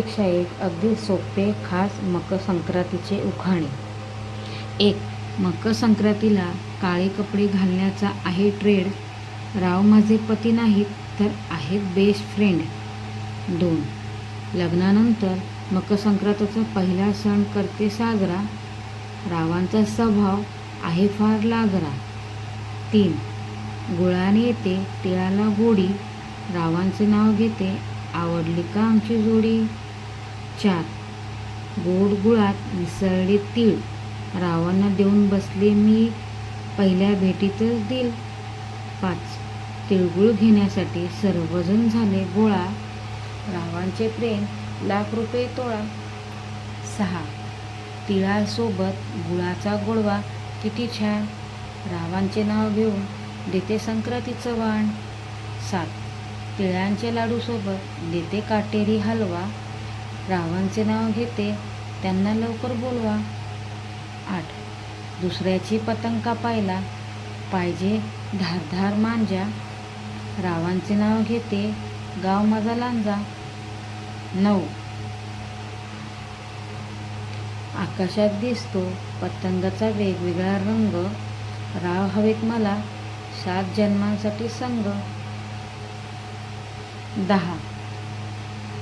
पेक्षा एक अगदी सोपे खास मकर संक्रांतीचे उखाणे. एक मकर संक्रांतीला काळे कपडे घालण्याचा आहे ट्रेड. राव माझे पती नाहीत तर आहेत बेस्ट फ्रेंड. दोन लग्नानंतर मकर संक्रांतीचा पहिला सण करते साजरा. रावांचा स्वभाव आहे फार लागरा. तीन गुळाने येते तिळाला गोडी रावांचे नाव घेते आवडली का आमची जोडी? चार. गोड गुळात मिसळले तीळ. रावांना देऊन बसले मी. पहिल्या भेटीतच दिल पाच. तिळगुळ घेण्यासाठी सर्वजण झाले गोळा. रावांचे प्रेम लाख रुपये तोळा. सहा. तिळासोबत गुळाचा गोडवा. किती छान. रावांचे नाव घेऊन देते संक्रांतीचं वाण. सात. तिळांच्या लाडूसोबत देते काटेरी हलवा. रावांचे नाव घेते त्यांना लवकर बोलवा. आठ. दुसऱ्याची पतंग कापायला पाहिजे धारधार मांजा. रावांचे नाव घेते गाव माझा लांजा. नऊ. आकाशात दिसतो पतंगाचा वेगवेगळा रंग. राव हवेत मला सात जन्मांसाठी संग. दहा.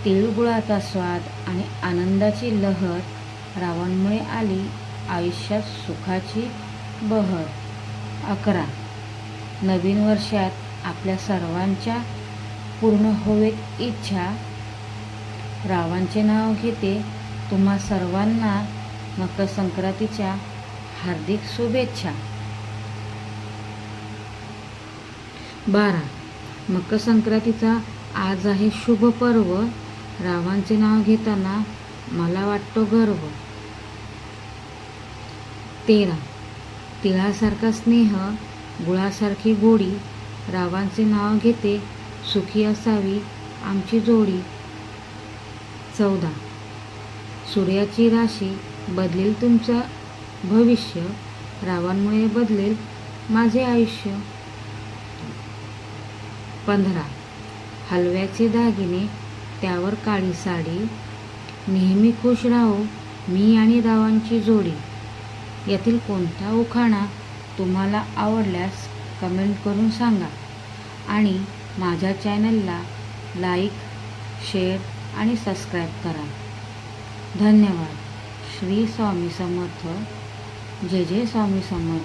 तिळगुळाचा स्वाद आणि आनंदाची लहर रावांमुळे आली आयुष्यात सुखाची बहर. अकरा. नवीन वर्षात आपल्या सर्वांच्या पूर्ण होवेत इच्छा. रावांचे नाव घेते तुम्हा सर्वांना मकर संक्रांतीच्या हार्दिक शुभेच्छा. बारा. मकर संक्रांतीचा आज आहे शुभ पर्व रावांचे नाव घेताना मला वाटतो गर्व. तेरा. तिळासारखा स्नेह गुळासारखी गोडी रावांचे नाव घेते सुखी असावी आमची जोडी. चौदा. सूर्याची राशी बदलेल तुमचं भविष्य रावांमुळे बदलेल माझे आयुष्य. पंधरा. हलव्याचे दागिने त्यावर काळी साडी. नेहमी खुश राहो मी आणि रावांची जोडी. यातील कोणता उखाणा तुम्हाला आवडल्यास कमेंट करून सांगा. आणि माझ्या चॅनलला लाईक शेअर आणि सबस्क्राईब करा. धन्यवाद. श्री स्वामी समर्थ. जय जय स्वामी समर्थ.